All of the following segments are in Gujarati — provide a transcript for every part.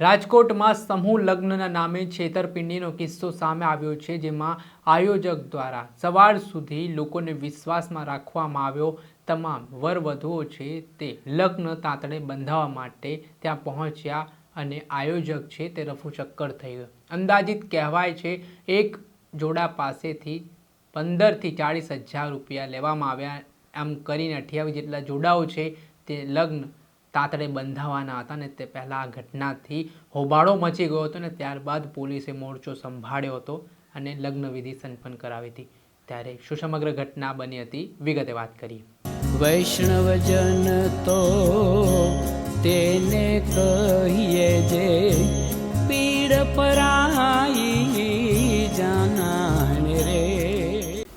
રાજકોટમાં સમૂહ લગ્નના નામે છેતરપિંડીનો કિસ્સો સામે આવ્યો છે, જેમાં આયોજક દ્વારા સવાર સુધી લોકોને વિશ્વાસમાં રાખવામાં આવ્યો. તમામ વરવધુઓ છે તે લગ્ન તાંતણે બંધાવવા માટે ત્યાં પહોંચ્યા અને આયોજક છે તે રફુચક્કર થઈ ગયો. અંદાજિત કહેવાય છે, એક જોડા પાસેથી પંદરથી ચાળીસ હજાર રૂપિયા લેવામાં આવ્યા. આમ કરીને અઠ્યાવીસ જેટલા જોડાઓ છે તે લગ્ન તાતડે બંધાવવાના હતા ને તે પહેલાં આ ઘટનાથી હોબાળો મચી ગયો હતો ને ત્યારબાદ પોલીસે મોરચો સંભાળ્યો હતો અને લગ્ન વિધિ સંપન્ન કરાવી હતી. ત્યારે શું સમગ્ર ઘટના બની હતી. વિગતે વાત કરીએ. વૈષ્ણવજન તો તેને કહીએ જે પીડ પરાઈ જાનાને રે.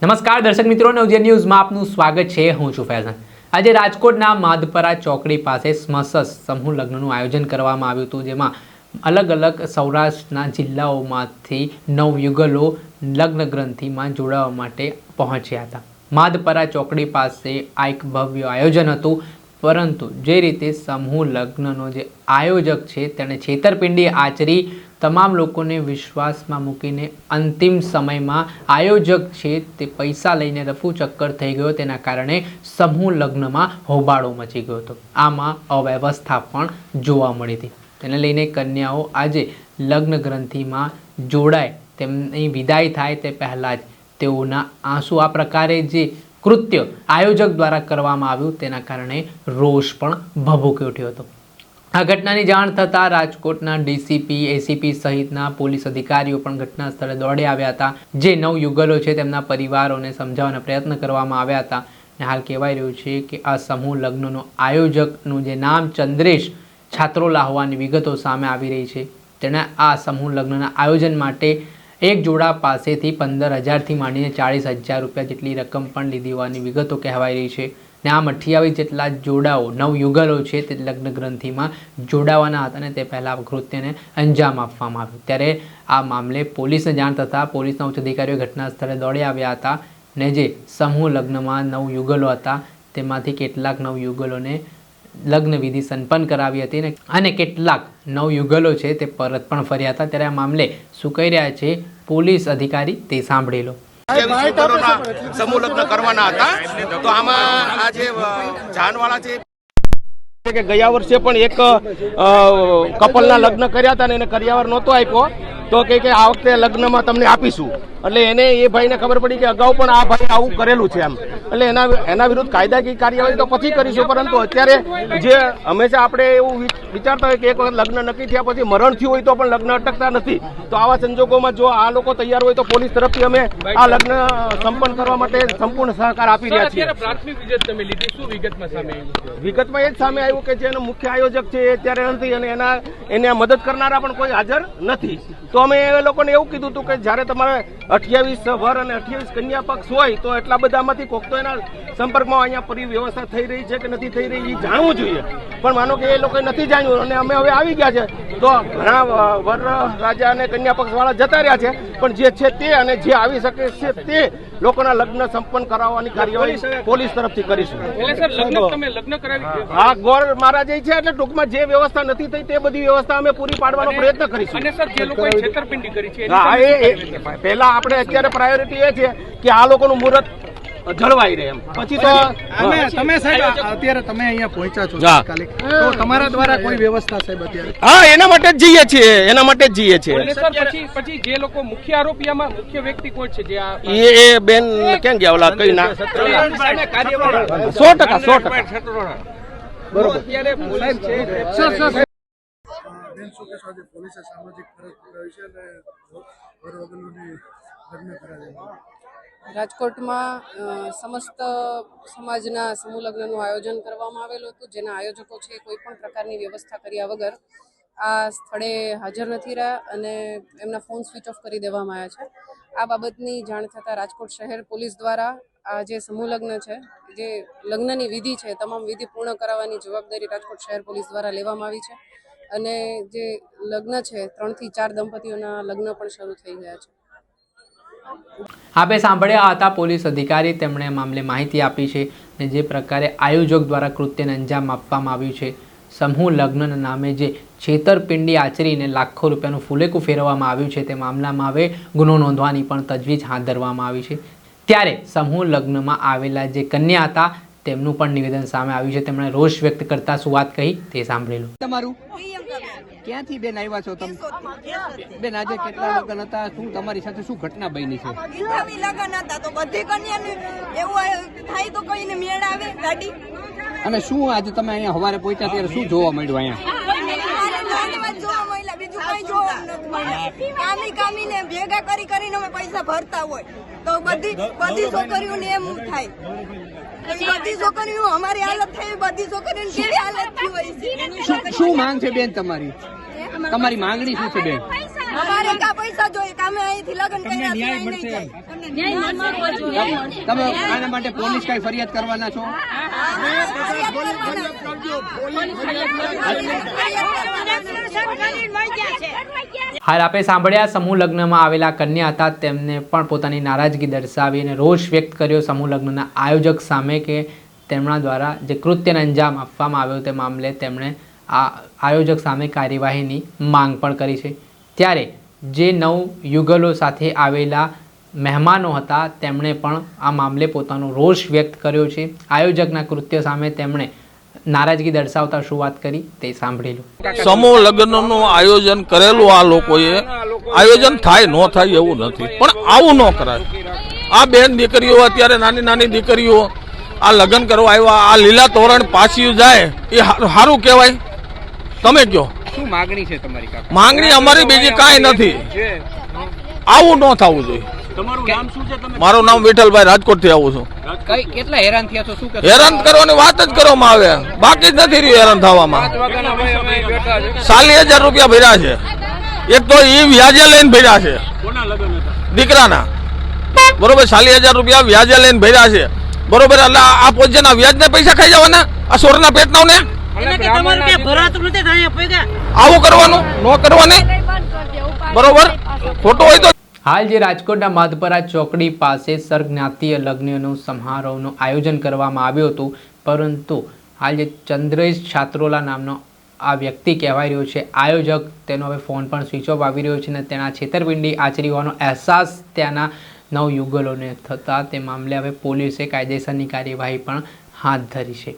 નમસ્કાર દર્શક મિત્રો નવજે ન્યૂઝમાં આપનું સ્વાગત છે. હું છું ફૈઝાન. આજે રાજકોટના માધપરા ચોકડી પાસે સ્મસસ સમૂહ લગ્નનું આયોજન કરવામાં આવ્યું હતું, જેમાં અલગ અલગ સૌરાષ્ટ્રના જિલ્લાઓમાંથી નવયુગલો લગ્ન ગ્રંથિમાં જોડાવા માટે પહોંચ્યા હતા. માધપરા ચોકડી પાસે આ એક ભવ્ય આયોજન હતું, પરંતુ જે રીતે સમૂહ લગ્નનો જે આયોજક છે, તેણે છેતરપિંડી આચરી તમામ લોકોને વિશ્વાસમાં મૂકીને અંતિમ સમયમાં આયોજક છે તે પૈસા લઈને રફુ ચક્કર થઈ ગયો તેના કારણે સમૂહ લગ્નમાં હોબાળો મચી ગયો હતો. આમાં અવ્યવસ્થા પણ જોવા મળી હતી. તેને લઈને કન્યાઓ આજે લગ્ન ગ્રંથિમાં જોડાય, તેમની વિદાય થાય તે પહેલાં જ તેઓના આંસુ આ પ્રકારે જે કૃત્ય આયોજક દ્વારા કરવામાં આવ્યું તેના કારણે રોષ પણ ભભૂકી ઉઠ્યો હતો. આ ઘટનાની જાણ થતાં રાજકોટના ડીસીપી, એસીપી સહિતના પોલીસ અધિકારીઓ પણ ઘટના સ્થળે દોડી આવ્યા હતા. જે નવ યુગલો છે તેમના પરિવારોને સમજાવવાના પ્રયત્ન કરવામાં આવ્યા હતા. અને હાલ કહેવાય રહ્યું છે કે આ સમૂહ લગ્નનો આયોજકનું જે નામ ચંદ્રેશ છાત્રોલા હોવાની વિગતો સામે આવી રહી છે. તેણે આ સમૂહ લગ્નના આયોજન માટે એક જોડા પાસેથી પંદર હજારથી માંડીને ચાળીસ હજાર રૂપિયા જેટલી રકમ પણ લીધી હોવાની વિગતો કહેવાઈ રહી છે. ને આમ અઠ્યાવીસ જેટલા જોડાઓ, નવ યુગલો છે તે લગ્ન ગ્રંથિમાં જોડાવાના હતા અને તે પહેલાં કૃત્યને અંજામ આપવામાં આવ્યું. ત્યારે આ મામલે પોલીસને જાણ થતાં પોલીસના ઉચ્ચ અધિકારીઓ ઘટના સ્થળે દોડી આવ્યા હતા ને જે સમૂહ લગ્નમાં નવ યુગલો હતા, તેમાંથી કેટલાક નવ યુગલોને લગ્ન વિધિ સંપન્ન કરાવી હતી ને અને કેટલાક નવ યુગલો છે તે પરત પણ ફર્યા હતા. ત્યારે આ મામલે શું કહી રહ્યા છે? પોલીસ અધિકારી તે સાંભળી લો. સમૂહ લગ્ન કરવાના હતા. તો આમાં આ જે જાનવાળા છે છે કે ગયા વર્ષે પણ એક અ, કપલના લગ્ન કર્યા હતા ને એને કરિયાવર નહોતો આપ્યો. તો કે કે આ વખતે લગ્નમાં તમને આપીશું. એટલે એને એ ભાઈને ખબર પડી કે અગાઉ પણ આ ભાઈ આવું કરેલું છે એમ. એટલે એના એના વિરુદ્ધ કાયદાકીય કાર્યવાહી તો પછી કરીશું પરંતુ અત્યારે જે હંમેશા આપણે એવું વિચારતા હોય કે એક વખત લગ્ન નક્કી થયા પછી મરણ થયું હોય તો પણ લગ્ન અટકતા નથી. તો આવા સંજોગોમાં જો આ લોકો તૈયાર હોય તો પોલીસ તરફથી અમે આ લગ્ન સંપન્ન કરવા માટે સંપૂર્ણ સહકાર આપી રહ્યા છીએ. પ્રાથમિક વિગત તમે લીધી શું વિગતમાં સામે વિગતમાં એ જ સામે આવ્યું કે જેનો મુખ્ય આયોજક છે એ અત્યારે નથી અને એના એને મદદ કરનારા પણ કોઈ હાજર નથી. તો અમે એ લોકોને એવું કીધું હતું કે જ્યારે તમારે અઠ્યાવીસ વર અને અઠ્યાવીસ કન્યા પક્ષ હોય તો એટલા બધામાંથી કોક તો એના સંપર્કમાં અહીંયા પરી વ્યવસ્થા થઈ રહી છે કે નથી થઈ રહી એ જાણવું જોઈએ. પણ માનો કે એ લોકોએ નથી જાણ્યું અને અમે હવે આવી ગયા છે. તો ઘણા વર રાજા અને કન્યા પક્ષ વાળા જતા રહ્યા છે. પણ જે છે તે અને જે આવી શકે છે તે લોકોના લગ્ન સંપન્ન કરાવવાની કાર્યવાહી પોલીસ તરફથી કરીશું. હા ગોર મહારાજ છે એટલે ટૂંકમાં જે વ્યવસ્થા નથી થઈ તે બધી વ્યવસ્થા અમે પૂરી પાડવાનો પ્રયત્ન કરીશું. પહેલા આપણે અત્યારે પ્રાયોરિટી એ છે કે આ લોકોનું મુહૂર્ત જળવાઈ રહે એમ. પછી તો તમે તમે સાહેબ અત્યારે તમે અહીંયા પહોંચ્યા છો. તો તમારા દ્વારા કોઈ વ્યવસ્થા સાહેબ અત્યારે? હા એના માટે જ જઈએ છીએ. એના માટે જ જઈએ છીએ. અને પછી પછી જે લોકો મુખ્ય આરોપીમાં મુખ્ય વ્યક્તિ કોણ છે જે આ એ એ બેન કેમ ગયા ઓલા? કઈ ના સામે કાર્યવાહી સો ટકા સો ટકા. બરોબર. અત્યારે પોલીસ છે બેન શું કહેશો આજે પોલીસે સામાજિક ફરજ કરાવી છે અને વરવગલોની લગ્ન કરાવી રાજકોટમાં સમસ્ત સમાજના સમૂહ લગ્નનું આયોજન કરવામાં આવેલું હતું, જેના આયોજકો છે કોઈ પણ પ્રકારની વ્યવસ્થા કર્યા વગર આ સ્થળે હાજર નથી રહ્યા અને એમના ફોન સ્વિચ ઓફ કરી દેવામાં આવ્યા છે. આ બાબતની જાણ થતાં રાજકોટ શહેર પોલીસ દ્વારા આ જે સમૂહ લગ્ન છે, જે લગ્નની વિધિ છે, તમામ વિધિ પૂર્ણ કરાવવાની જવાબદારી રાજકોટ શહેર પોલીસ દ્વારા લેવામાં આવી છે અને જે લગ્ન છે, ત્રણથી ચાર દંપતીઓના લગ્ન પણ શરૂ થઈ ગયા છે. આપે સાંભળ્યા હતા પોલીસ અધિકારી, તેમણે મામલે માહિતી આપી છે અને જે પ્રકારે આયોજક દ્વારા કૃત્યને અંજામ આપવામાં આવ્યું છે. સમૂહ લગ્નના નામે જે છેતરપિંડી આચરીને લાખો રૂપિયાનું ફૂલેકું ફેરવવામાં આવ્યું છે તે મામલામાં હવે ગુનો નોંધવાની પણ તજવીજ હાથ ધરવામાં આવી છે. ત્યારે સમૂહ લગ્નમાં આવેલા જે કન્યા હતા તેમનું પણ નિવેદન સામે આવ્યું છે. તેમણે રોષ વ્યક્ત કરતા શું વાત કહી તે સાંભળેલું તમારું? ક્યાંથી બેન આવ્યા છો તમે? બેન આજે કેટલા લગ્ન હતા? શું તમારી સાથે શું ઘટના બની છે? લગન હતા તો બધી કન્યાને એવું થાય તો કોઈને મેળ આવે ગાડી. અને શું આજે તમે અહીંયા હવારે પહોંચ્યા ત્યારે શું જોવા મળ્યું અહીંયા? ભેગા કરી કરીને અમે પૈસા ભરતા હોય તો બધી બધી છોકરીઓને એમ થાય. બધી છોકરીઓ અમારી હાલત થઈ બધી છોકરીઓની કેવી હાલત થઈ હોય છે? શું શું માંગ છે બેન તમારી? તમારી માંગણી શું છે બેન? અમારે કા પૈસા જોઈએ કામે અહીંથી લગન કર્યા તમે આના માટે પોલીસ કઈ ફરિયાદ કરવાના છો? ફરિયાદ કરવાના છે. હાલ આપણે સાંભળ્યા સમૂહ લગ્નમાં આવેલા કન્યા હતા. તેમને પણ પોતાની નારાજગી દર્શાવી અને રોષ વ્યક્ત કર્યો. સમૂહ લગ્નના આયોજક સામે કે તેમના દ્વારા જે કૃત્યને અંજામ આપવામાં આવ્યો તે મામલે તેમણે આ આયોજક સામે કાર્યવાહીની માંગ પણ કરી છે. ત્યારે જે નવ યુગલો સાથે આવેલા મહેમાનો હતા, તેમણે પણ આ મામલે પોતાનો રોષ વ્યક્ત કર્યો છે. આયોજકના કૃત્ય સામે તેમણે નારાજગી દર્શાવતા શું વાત કરી તે સાંભળી લો. સમૂહ લગ્નનું આયોજન કરેલું આ લોકોએ, આયોજન થાય ન થાય એવું નથી. પણ આવું ન કરાય. આ બેન દીકરીઓ અત્યારે નાની નાની દીકરીઓ આ લગ્ન કરવા આવ્યા, આ લીલા તોરણ પાછી જાય, એ સારું કહેવાય. તમે કયો શું માંગણી છે તમારી કાકા? માંગણી અમારી બીજી કાંઈ નથી. આવું ન થવું જોઈએ. મારું નામ વિઠ્ઠલભાઈ રાજકોટથી આવું છું. કેટલા હેરાન થયા છો? શું હેરાન કરવાની વાત જ કરવામાં આવે. બાકી જ નથી રહ્યું હેરાન થવામાં. સાલી હજાર રૂપિયા ભર્યા છે. એક તો ઈ વ્યાજે લઈને ભર્યા છે. દીકરાના. બરોબર સાલી હજાર રૂપિયા વ્યાજે લઈને ભર્યા છે. બરોબર એટલે આ આ પોજના વ્યાજના પૈસા ખાઈ જવાના? આ સોરના પેટના ને આવું કરવાનું? ન કરવાની? બરોબર? ખોટું હોય તો હાલ જે રાજકોટના માધપરા ચોકડી પાસે સરજ્ઞાતીય લગ્નનો સમારોહનું આયોજન કરવામાં આવ્યું હતું પરંતુ હાલ જે ચંદ્રેશ છાત્રોલા નામનો આ વ્યક્તિ કહેવાય રહ્યો છે આયોજક તેનો હવે ફોન પણ સ્વિચ ઓફ આવી રહ્યો છે અને તેના છેતરપિંડી આચરી હોવાનો અહેસાસ ત્યાંના નવ યુગલોને થતાં તે મામલે હવે પોલીસે કાયદેસરની કાર્યવાહી પણ હાથ ધરી છે.